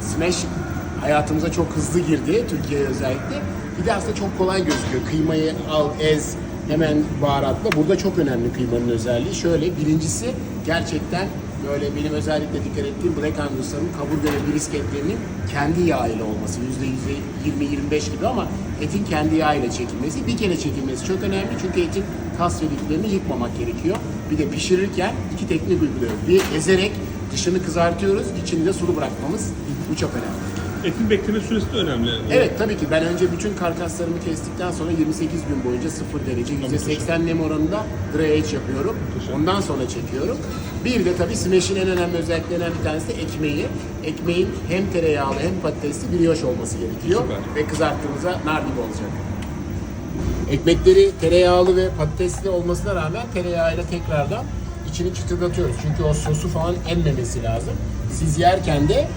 Smash hayatımıza çok hızlı girdi Türkiye'ye özellikle. Bir de aslında çok kolay gözüküyor. Kıymayı al, ez, hemen baharatla. Burada çok önemli kıymanın özelliği. Şöyle birincisi gerçekten böyle benim özellikle dikkat ettiğim Black Angus'ların kaburga ve brisketlerinin kendi yağıyla olması. %20-25 gibi ama etin kendi yağıyla çekilmesi. Bir kere çekilmesi çok önemli çünkü etin kas ve yıkmamak gerekiyor. Bir de pişirirken iki teknik uyguluyoruz. Bir ezerek dışını kızartıyoruz, içini de sulu bırakmamız. Bu çok önemli. Etin bekleme süresi de önemli. Evet tabii ki ben önce bütün karkaslarımı kestikten sonra 28 gün boyunca 0 derece %80 nem oranında dry age yapıyorum. Ondan sonra çekiyorum. Bir de tabii smash'in en önemli özelliklerinden bir tanesi de ekmeği. Ekmeğin hem tereyağlı hem patatesli brioche olması gerekiyor. Süper. Ve kızarttığımızda nar gibi olacak. Ekmekleri tereyağlı ve patatesli olmasına rağmen tereyağıyla tekrardan içini çıtırdatıyoruz. Çünkü o sosu falan emmemesi lazım. Siz yerken de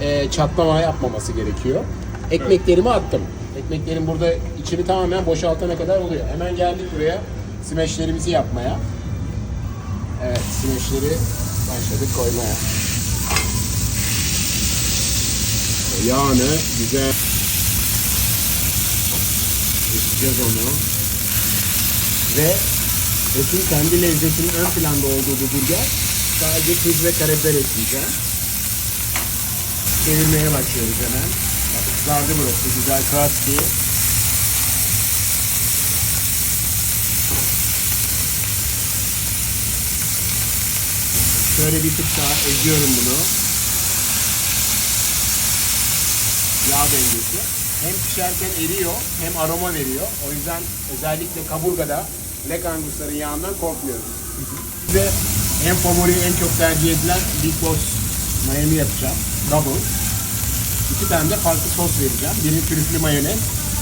e, çatlama yapmaması gerekiyor. Ekmeklerimi attım. Ekmeklerim burada içini tamamen boşaltana kadar oluyor. Hemen geldik buraya smaşlerimizi yapmaya. Evet, smaşleri başladık koymaya. Yağını güzel Ekleyeceğiz onu. Ve etin kendi lezzetinin ön planda olduğu bu burger sadece tuz ve karabiber ekleyeceğim. Çevirmeye başlıyoruz hemen. Bak kızardı burası güzel crusty. Şöyle bir tık daha eziyorum bunu. Yağ dengesi. Hem pişerken eriyor hem aroma veriyor. O yüzden özellikle kaburgada Black Angus'ların yağından korkmuyoruz. Ve en favori, en çok tercih edilen Big Boss mayonezi yapacağım. Double. İki tane de farklı sos vereceğim. Biri trüflü mayonez,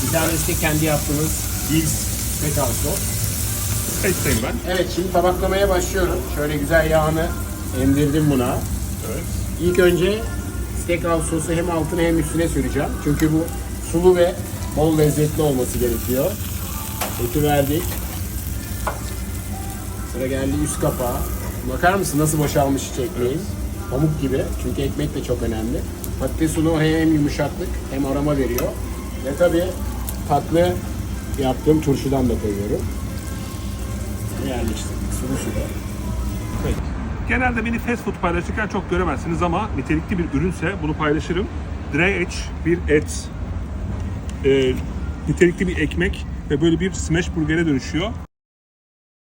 bir tanesi de kendi yaptığımız Hill's Steakhouse sos. Kayıttayım ben. Evet şimdi tabaklamaya başlıyorum. Şöyle güzel yağını emdirdim buna. Evet. İlk önce steakhouse sosu hem altına hem üstüne süreceğim. Çünkü bu sulu ve bol lezzetli olması gerekiyor. Eti verdik. Sıra geldi üst kapağı. Bakar mısın nasıl boşalmış iç ekmeğin? Pamuk gibi. Çünkü ekmek de çok önemli. Patates unu hem yumuşaklık hem aroma veriyor. Ve tabii tatlı yaptığım turşudan da koyuyorum. Yerleştirdik. Sulu sulu. Evet. Genelde beni fast food paylaşırken çok göremezsiniz ama nitelikli bir ürünse bunu paylaşırım. Dry edge bir et, e, nitelikli bir ekmek ve böyle bir smash burgere dönüşüyor.